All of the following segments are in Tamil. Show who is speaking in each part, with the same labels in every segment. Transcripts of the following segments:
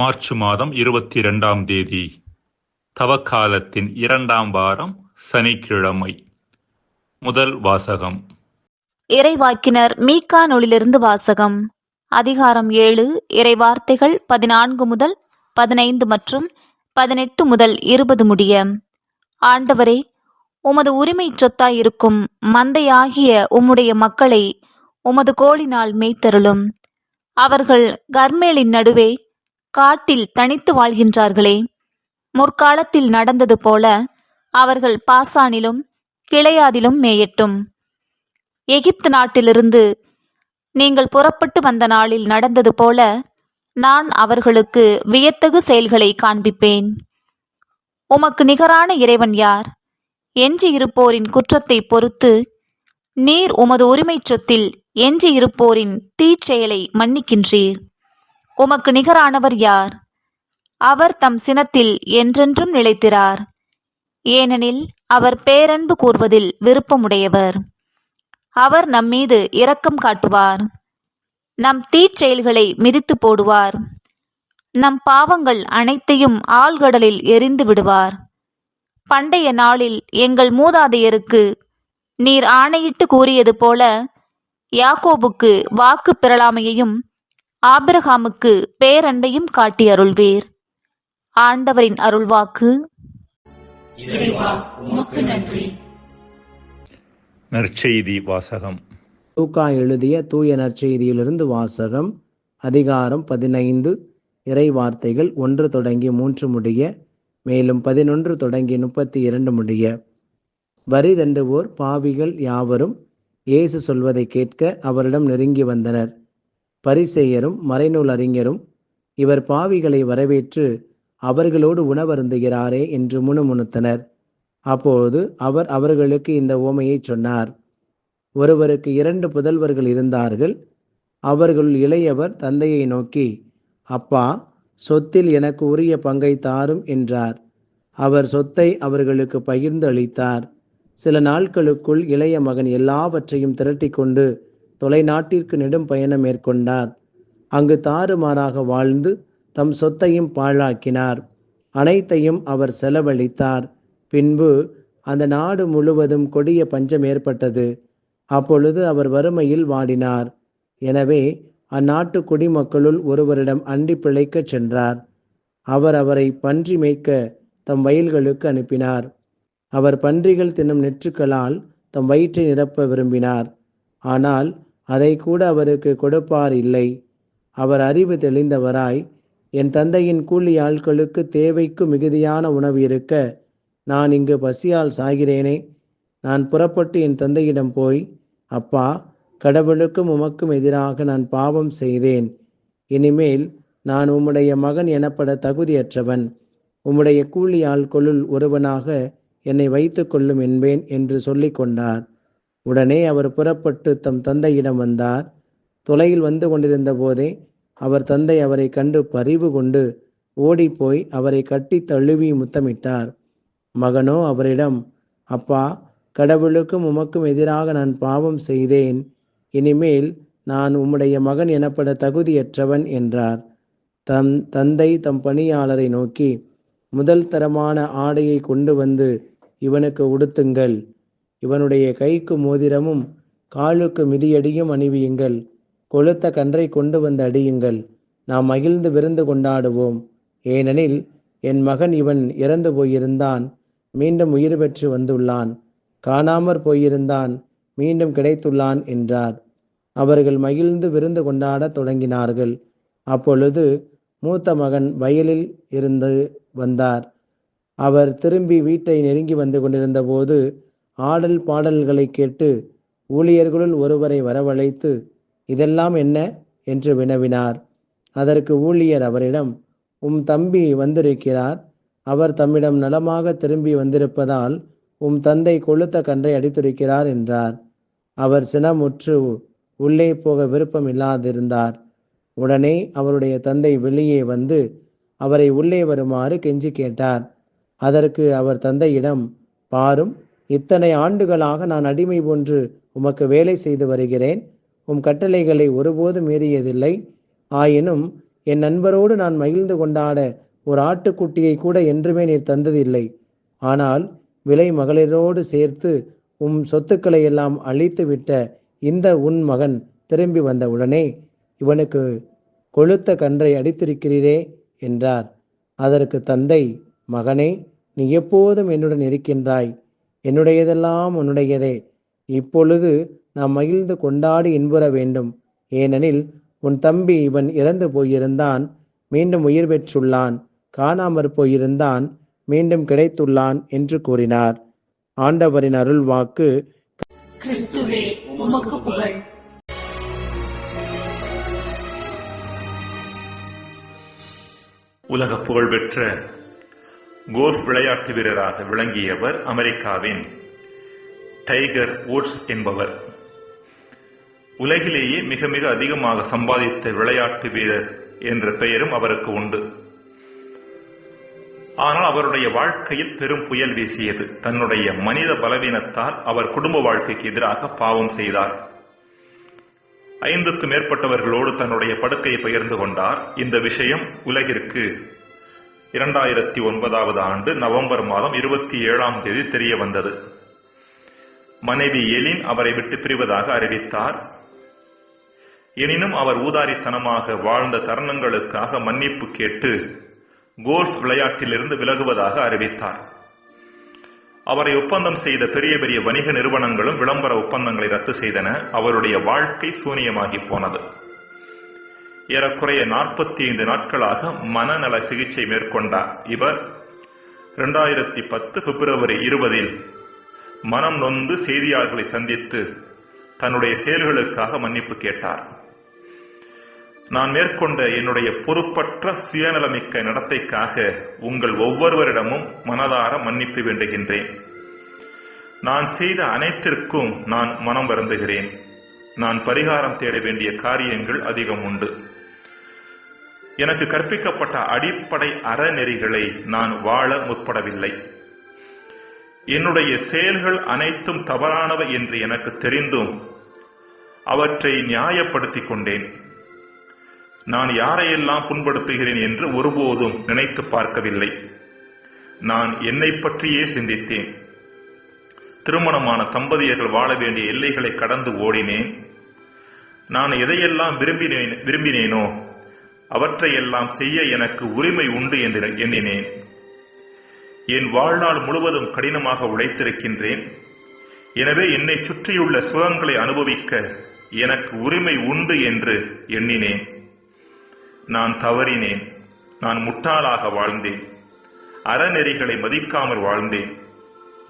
Speaker 1: மார்ச் மாதம் இருபத்தி இரண்டாம் தேதி தவக்காலத்தின் இரண்டாம் வாரம் சனிக்கிழமை முதல் வாசகம்
Speaker 2: இறைவாக்கினர் மீகா நூலிலிருந்து வாசகம் அதிகாரம் ஏழு இறைவார்த்தைகள் பதினான்கு முதல் பதினைந்து மற்றும் பதினெட்டு முதல் இருபது முடிய ஆண்டவரே உமது உரிமை சொத்தாயிருக்கும் மந்தையாகிய உம்முடைய மக்களை உமது கோளினால் மேய்த்தருளும் அவர்கள் கர்மேலின் நடுவே காட்டில் தனித்து வாழ்கின்றார்களே முற்காலத்தில் நடந்தது போல அவர்கள் பாசானிலும் கிளையாதிலும் மேயட்டும் எகிப்து நாட்டிலிருந்து நீங்கள் புறப்பட்டு வந்த நாளில் நடந்தது போல நான் அவர்களுக்கு வியத்தகு செயல்களை காண்பிப்பேன் உமக்கு நிகரான இறைவன் யார் எஞ்சியிருப்போரின் குற்றத்தை பொறுத்து நீர் உமது உரிமைச் சொத்தில் எஞ்சியிருப்போரின் தீச்செயலை மன்னிக்கின்றீர் உமக்கு நிகரானவர் யார் அவர் தம் சினத்தில் என்றென்றும் நிலைத்திறார் ஏனெனில் அவர் பேரன்பு கூறுவதில் விருப்பமுடையவர் அவர் நம்மீது இரக்கம் காட்டுவார் நம் தீச்செயல்களை மிதித்து போடுவார் நம் பாவங்கள் அனைத்தையும் ஆழ்கடலில் எரிந்து விடுவார் பண்டைய நாளில் எங்கள் மூதாதையருக்கு நீர் ஆணையிட்டு கூறியது போல யாக்கோபுக்கு வாக்கு பெறலாமையையும் ஆபிரகாமுக்கு பேரண்டையும் காட்டி அருள்வீர் ஆண்டவரின் அருள்வாக்கு
Speaker 1: நற்செய்தி
Speaker 3: வாசகம் தூக்கா எழுதிய தூய நற்செய்தியிலிருந்து வாசகம் அதிகாரம் பதினைந்து இறை வார்த்தைகள் ஒன்று தொடங்கி மூன்று முடிய மேலும் பதினொன்று தொடங்கி முப்பத்தி இரண்டு முடிய வரி தண்டுவோர் பாவிகள் யாவரும் இயேசு சொல்வதை கேட்க அவரிடம் நெருங்கி வந்தனர் பரிசெயரும் மறைநூல் அறிஞரும் இவர் பாவிகளை வரவேற்று அவர்களோடு உணவருந்துகிறாரே என்று முணுமுணுத்தனர் அப்போது அவர் அவர்களுக்கு இந்த ஓமையை சொன்னார் ஒருவருக்கு இரண்டு புதல்வர்கள் இருந்தார்கள் அவர்கள் இளையவர் தந்தையை நோக்கி அப்பா சொத்தில் எனக்கு உரிய பங்கை தாரும் என்றார் அவர் சொத்தை அவர்களுக்கு பகிர்ந்து அளித்தார் சில நாட்களுக்குள் இளைய மகன் எல்லாவற்றையும் திரட்டி கொண்டு தொலைநாட்டிற்கு நெடும் பயணம் மேற்கொண்டார் அங்கு தாறுமாறாக வாழ்ந்து தம் சொத்தையும் பாழாக்கினார் அனைத்தையும் அவர் செலவழித்தார் பின்பு அந்த நாடு முழுவதும் கொடிய பஞ்சம் ஏற்பட்டது அப்பொழுது அவர் வறுமையில் வாடினார் எனவே அந்நாட்டு குடிமக்களுள் ஒருவரிடம் அண்டி பிழைக்கச் சென்றார் அவர் அவரை பன்றி மேய்க்க தம் வயல்களுக்கு அனுப்பினார் அவர் பன்றிகள் தின்னும் நெற்றுக்களால் தம் வயிற்றை நிரப்ப விரும்பினார் ஆனால் அதை கூட அவருக்கு கொடுப்பார் இல்லை அவர் அறிவு தெளிந்தவராய் என் தந்தையின் கூலி ஆட்களுக்கு தேவைக்கு மிகுதியான உணவு இருக்க நான் இங்கு பசியால் சாகிறேனே நான் புறப்பட்டு என் தந்தையிடம் போய் அப்பா கடவுளுக்கும் உமக்கும் எதிராக நான் பாவம் செய்தேன் இனிமேல் நான் உம்முடைய மகன் எனப்பட தகுதியற்றவன் உம்முடைய கூலி கொள்ளுள் ஒருவனாக என்னை வைத்து கொள்ளும் என்பேன் என்று சொல்லிக் கொண்டார் உடனே அவர் புறப்பட்டு தம் தந்தையிடம் வந்தார் தொலையில் வந்து கொண்டிருந்த போதே அவர் தந்தை அவரை கண்டு பறிவு கொண்டு ஓடிப்போய் அவரை கட்டி தழுவி முத்தமிட்டார் மகனோ அவரிடம் அப்பா கடவுளுக்கும் உமக்கும் எதிராக நான் பாவம் செய்தேன் இனிமேல் நான் உம்முடைய மகன் எனப்பட தகுதியற்றவன் என்றார் தம் தந்தை தம் பணியாளரை நோக்கி முதல் தரமான ஆடையை கொண்டு வந்து இவனுக்கு உடுத்துங்கள் இவனுடைய கைக்கு மோதிரமும் காலுக்கு மிதியடியும் அணிவியுங்கள் கொளுத்த கன்றை கொண்டு வந்து அடியுங்கள் நாம் மகிழ்ந்து விருந்து கொண்டாடுவோம் ஏனெனில் என் மகன் இவன் இறந்து போயிருந்தான் மீண்டும் உயிர் பெற்று வந்துள்ளான் காணாமற் போயிருந்தான் மீண்டும் கிடைத்துள்ளான் என்றார் அவர்கள் மகிழ்ந்து விருந்து கொண்டாடத் தொடங்கினார்கள் அப்பொழுது மூத்த மகன் வயலில் இருந்து வந்தார் அவர் திரும்பி வீட்டை நெருங்கி வந்து கொண்டிருந்தபோது ஆடல் பாடல்களை கேட்டு ஊழியர்களுள் ஒருவரை வரவழைத்து இதெல்லாம் என்ன என்று வினவினார் அதற்கு ஊழியர் அவரிடம் உம் தம்பி வந்திருக்கிறார் அவர் தம்மிடம் நலமாக திரும்பி வந்திருப்பதால் உம் தந்தை கொளுத்த கன்றை அடித்திருக்கிறார் என்றார் அவர் சினமுற்று உள்ளே போக விருப்பம் இல்லாதிருந்தார் உடனே அவருடைய தந்தை வெளியே வந்து அவரை உள்ளே வருமாறு கெஞ்சி கேட்டார் அதற்கு அவர் தந்தையிடம் பாரும் இத்தனை ஆண்டுகளாக நான் அடிமை போன்று உமக்கு வேலை செய்து வருகிறேன் உம் கட்டளைகளை ஒருபோதும் மீறியதில்லை ஆயினும் என் நண்பரோடு நான் மகிழ்ந்து கொண்டாட ஒரு ஆட்டுக்குட்டியை கூட என்றுமே நீர் தந்ததில்லை ஆனால் விலை மகளிரோடு சேர்த்து உம் சொத்துக்களை எல்லாம் அழித்துவிட்ட இந்த உன் மகன் திரும்பி வந்தவுடனே இவனுக்கு கொளுத்த கன்றை அடித்திருக்கிறீரே என்றார் அதற்கு தந்தை மகனே நீ எப்போதும் என்னுடன் இருக்கின்றாய் என்னுடையதெல்லாம் உன்னுடையதே இப்பொழுது நாம் மகிழ்ந்து கொண்டாடி இன்புற வேண்டும் ஏனெனில் உன் தம்பி இவன் இறந்து போயிருந்தான் மீண்டும் உயிர் பெற்றுள்ளான் காணாமற் போயிருந்தான் மீண்டும் கிடைத்துள்ளான் என்று கூறினார் ஆண்டவரின் அருள் வாக்கு
Speaker 4: புகழ்
Speaker 1: உலக புகழ்பெற்ற கோல்ஃப் விளையாட்டு வீரராக விளங்கியவர் அமெரிக்காவின் டைகர் ஓட்ஸ் என்பவர் உலகிலேயே மிக மிக அதிகமாக சம்பாதித்த விளையாட்டு வீரர் என்ற பெயரும் அவருக்கு உண்டு ஆனால் அவருடைய வாழ்க்கையில் பெரும் புயல் வீசியது தன்னுடைய மனித பலவீனத்தால் அவர் குடும்ப வாழ்க்கைக்கு எதிராக பாவம் செய்தார் ஐந்துக்கும் மேற்பட்டவர்களோடு தன்னுடைய படுக்கையை பகிர்ந்து கொண்டார் இந்த விஷயம் உலகிற்கு இரண்டாயிரத்தி ஒன்பதாவது ஆண்டு நவம்பர் மாதம் இருபத்தி ஏழாம் தேதி தெரிய வந்தது மனைவி எலின் அவரை விட்டு பிரிவதாக அறிவித்தார் எனினும் அவர் ஊதாரித்தனமாக வாழ்ந்த தருணங்களுக்காக மன்னிப்பு கேட்டு கோல்ஃப் விளையாட்டிலிருந்து விலகுவதாக அறிவித்தார் அவரை ஒப்பந்தம் செய்த பெரிய பெரிய வணிக நிறுவனங்களும் விளம்பர ஒப்பந்தங்களை ரத்து செய்தன அவருடைய வாழ்க்கை சூனியமாகி போனது ஏறக்குறைய நாற்பத்தி ஐந்து நாட்களாக மனநல சிகிச்சை மேற்கொண்டார் இவர் இரண்டாயிரத்தி பத்து பிப்ரவரி இருபதில் மனம் நொந்து செய்தியாளர்களை சந்தித்து தன்னுடைய செயல்களுக்காக மன்னிப்பு கேட்டார் நான் மேற்கொண்ட என்னுடைய பொறுப்பற்ற சுயநலமிக்க நடத்தைக்காக உங்கள் ஒவ்வொருவரிடமும் மனதார மன்னிப்பு வேண்டுகின்றேன் நான் செய்த அனைத்திற்கும் நான் மனம் வருந்துகிறேன் நான் பரிகாரம் தேட வேண்டிய காரியங்கள் அதிகம் உண்டு எனக்கு கற்பிக்கப்பட்ட அடிப்படை அறநெறிகளை நான் வாழ முற்படவில்லை என்னுடைய செயல்கள் அனைத்தும் தவறானவை என்று எனக்கு தெரிந்தும் அவற்றை நியாயப்படுத்திக் கொண்டேன் நான் யாரையெல்லாம் புண்படுத்துகிறேன் என்று ஒருபோதும் நினைத்து பார்க்கவில்லை நான் என்னை பற்றியே சிந்தித்தேன் திருமணமான தம்பதியர்கள் வாழ வேண்டிய எல்லைகளை கடந்து ஓடினேன் நான் எதையெல்லாம் விரும்பினேன் விரும்பினேனோ அவற்றையெல்லாம் செய்ய எனக்கு உரிமை உண்டு என்று எண்ணினேன் என் வாழ்நாள் முழுவதும் கடினமாக உழைத்திருக்கின்றேன் எனவே என்னை சுற்றியுள்ள சுகங்களை அனுபவிக்க எனக்கு உரிமை உண்டு என்று எண்ணினேன் நான் தவறினேன் நான் முட்டாளாக வாழ்ந்தேன் அறநெறிகளை மதிக்காமல் வாழ்ந்தேன்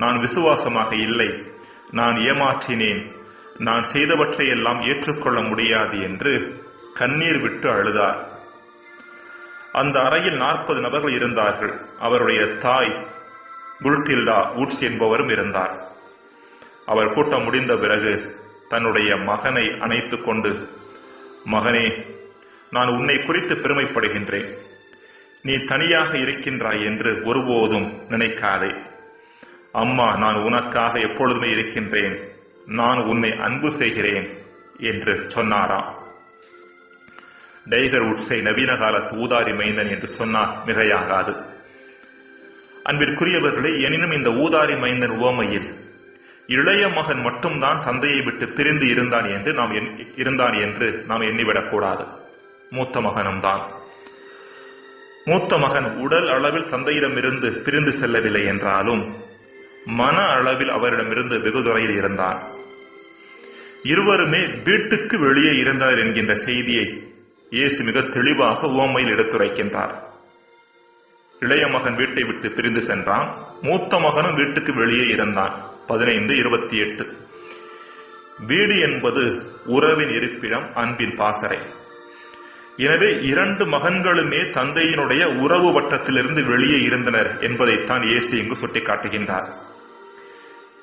Speaker 1: நான் விசுவாசமாக இல்லை நான் ஏமாற்றினேன் நான் செய்தவற்றையெல்லாம் ஏற்றுக்கொள்ள முடியாது என்று கண்ணீர் விட்டு அழுதார் அந்த அறையில் நாற்பது நபர்கள் இருந்தார்கள் அவருடைய தாய் புல்டில்டா வூட்ஸ் என்பவரும் இருந்தார் அவர் கூட்டம் முடிந்த பிறகு தன்னுடைய மகனை அணைத்துக் கொண்டு மகனே நான் உன்னை குறித்து பெருமைப்படுகின்றேன் நீ தனியாக இருக்கின்றாய் என்று ஒருபோதும் நினைக்காதே அம்மா நான் உனக்காக எப்பொழுதுமே இருக்கின்றேன் நான் உன்னை அன்பு செய்கிறேன் என்று சொன்னாராம் டைகர் உட்ஸை நவீன கால ஊதாரி மைந்தன் என்று சொன்னார் மிகையாகாது அன்பிற்குரியவர்களே எனினும் இந்த ஊதாரி மைந்தன் உவமையில் இளைய மகன் மட்டும்தான் தந்தையை விட்டு பிரிந்து இருந்தான் என்று நாம் இருந்தான் என்று நாம் எண்ணிவிடக்கூடாது மூத்த மகனும் தான் மூத்த மகன் உடல் அளவில் தந்தையிடமிருந்து பிரிந்து செல்லவில்லை என்றாலும் மன அளவில் அவரிடமிருந்து வெகு தொலையில் இருந்தான் இருவருமே வீட்டுக்கு வெளியே இருந்தார் என்கின்ற செய்தியை இயேசு மிக தெளிவாக ஓமையில் எடுத்துரைக்கின்றார் இளைய மகன் வீட்டை விட்டு பிரிந்து சென்றான் மூத்த மகனும் வீட்டுக்கு வெளியே இருந்தான் பதினைந்து இருபத்தி எட்டு வீடு என்பது உறவின் இருப்பிடம் அன்பின் பாசறை எனவே இரண்டு மகன்களுமே தந்தையினுடைய உறவு வட்டத்திலிருந்து வெளியே இருந்தனர் என்பதைத்தான் இயேசு இங்கு சுட்டிக்காட்டுகின்றார்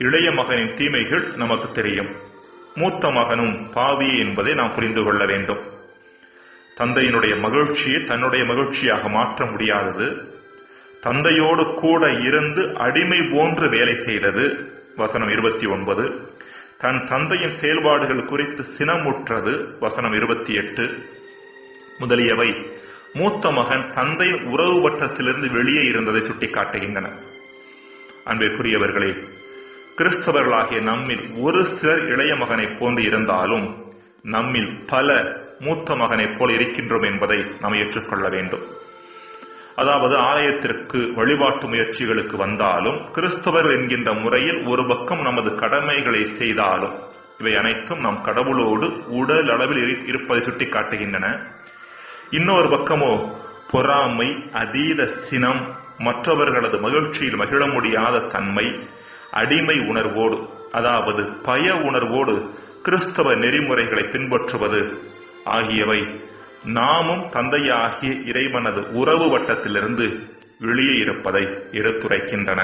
Speaker 1: இளைய மகனின் தீமைகள் நமக்கு தெரியும் மூத்த மகனும் பாவி என்பதை நாம் புரிந்து கொள்ள வேண்டும் தந்தையினுடைய மகிழ்ச்சியை தன்னுடைய மகிழ்ச்சியாக மாற்ற முடியாதது தந்தையோடு கூட இருந்து அடிமை போன்று வேலை செய்தது வசனம் இருபத்தி ஒன்பது தன் தந்தையின் செயல்பாடுகள் குறித்து சினமுற்றது வசனம் இருபத்தி எட்டு முதலியவை மூத்த மகன் தந்தை உறவு வட்டத்திலிருந்து வெளியே இருந்ததை சுட்டிக்காட்டுகின்றன அன்பிற்குரியவர்களே கிறிஸ்தவர்களாகிய நம்மில் ஒரு சிலர் இளைய மகனை போன்று இருந்தாலும் நம்மில் பல மூத்த மகனைப் போல் இருக்கின்றோம் என்பதை நாம் ஏற்றுக்கொள்ள வேண்டும் அதாவது ஆலயத்திற்கு வழிபாட்டு முயற்சிகளுக்கு வந்தாலும் கிறிஸ்தவர்கள் என்கின்ற முறையில் ஒரு பக்கம் நமது கடமைகளை செய்தாலும் இவை அனைத்தும் நாம் கடவுளோடு உடல் அளவில் இருப்பதை சுட்டி காட்டுகின்றன இன்னொரு பக்கமோ பொறாமை அதீத சினம் மற்றவர்களது மகிழ்ச்சியில் மகிழ முடியாத தன்மை அடிமை உணர்வோடு அதாவது பய உணர்வோடு கிறிஸ்தவ நெறிமுறைகளை பின்பற்றுவது ஆகியவை நாமும் தந்தையாகிய இறைவனது உறவு வட்டத்திலிருந்து வெளியே இருப்பதை எடுத்துரைக்கின்றன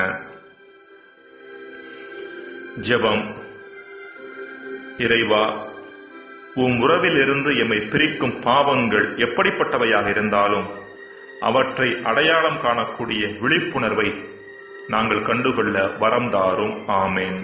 Speaker 1: ஜெபம் இறைவா உம் உறவிலிருந்து எம்மை பிரிக்கும் பாவங்கள் எப்படிப்பட்டவையாக இருந்தாலும் அவற்றை அடையாளம் காணக்கூடிய விழிப்புணர்வை நாங்கள் கண்டுகொள்ள வரம் தாரும் ஆமேன்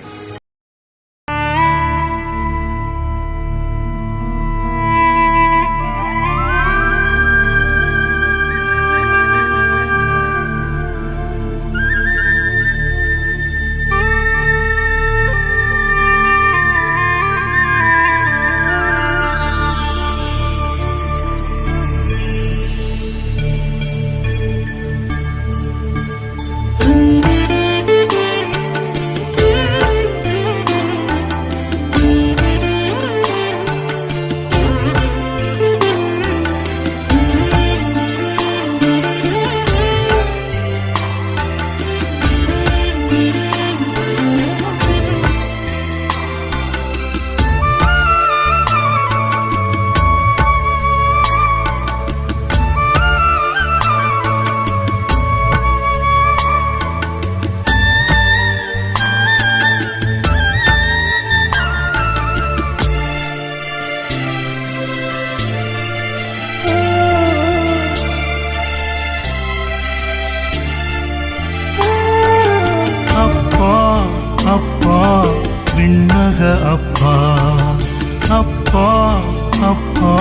Speaker 4: அப்பா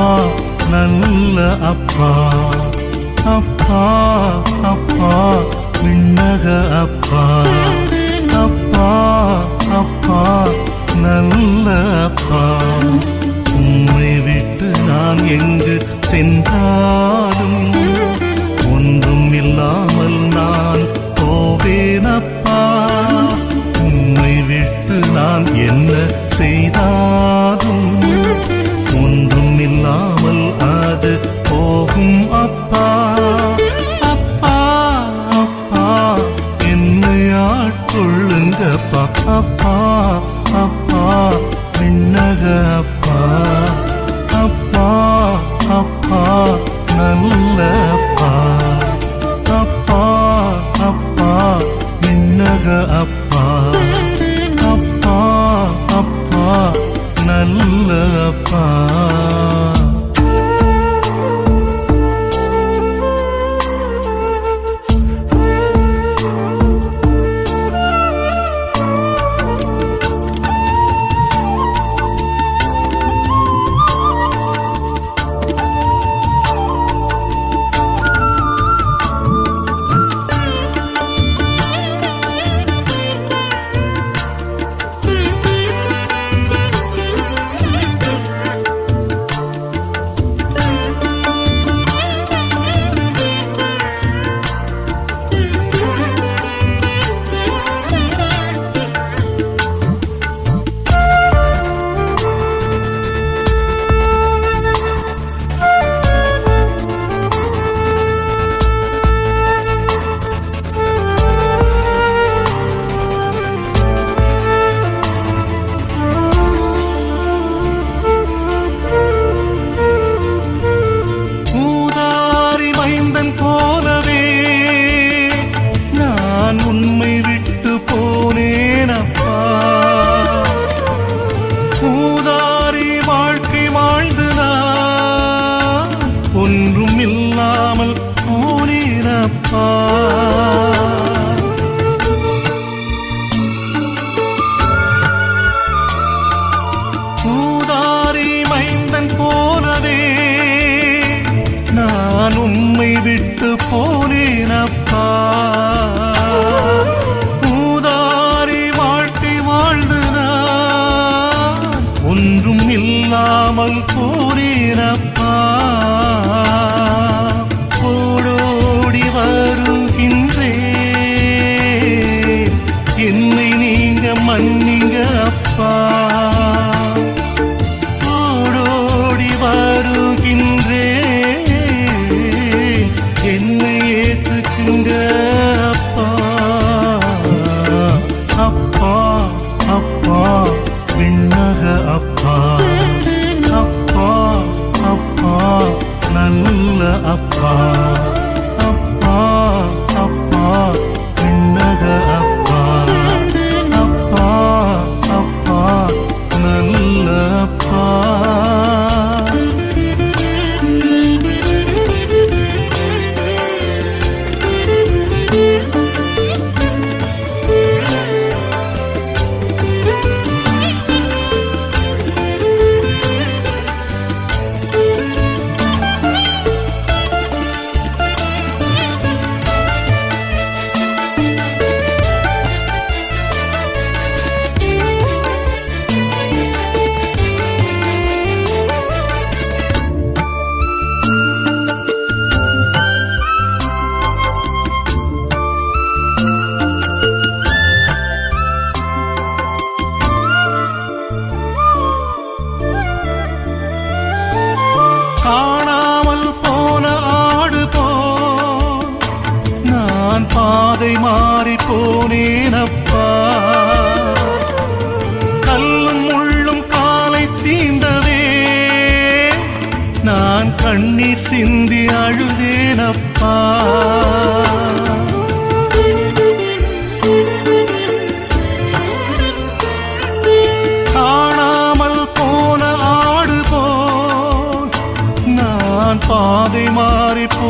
Speaker 4: நல்ல அப்பா அப்பா அப்பா விண்ணக அப்பா அப்பா அப்பா நல்ல அப்பா உண்மை விட்டு நான் எங்கு சென்றாலும் ஒன்றும் இல்லாமல் நான் போவேன் அப்பா உண்மை விட்டு நான் என்ன செய்தான் அப்பா அப்பா மின்னக அப்பா நாமம் கூறினப்ப பாதை மாறி போ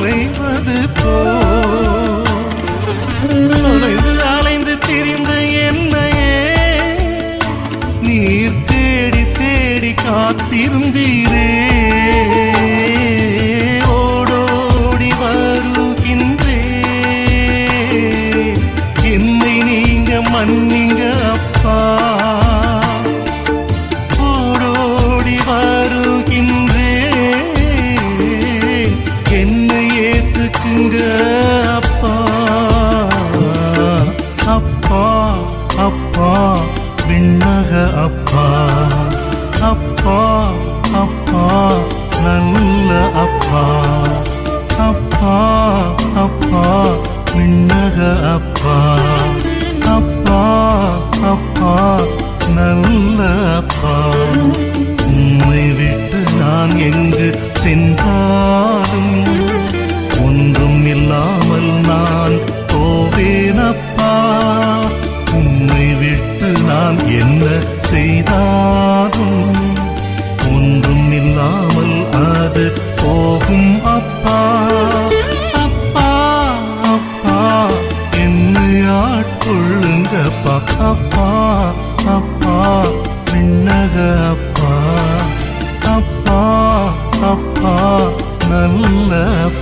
Speaker 4: அலைவது போ அப்பா அப்பா நல்ல அப்பா அப்பா அப்பா மின்னக அப்பா அப்பா அப்பா நல்ல அப்பா சொல்லுங்க அப்பா அப்பா அப்பா விண்ணக அப்பா அப்பா அப்பா நல்ல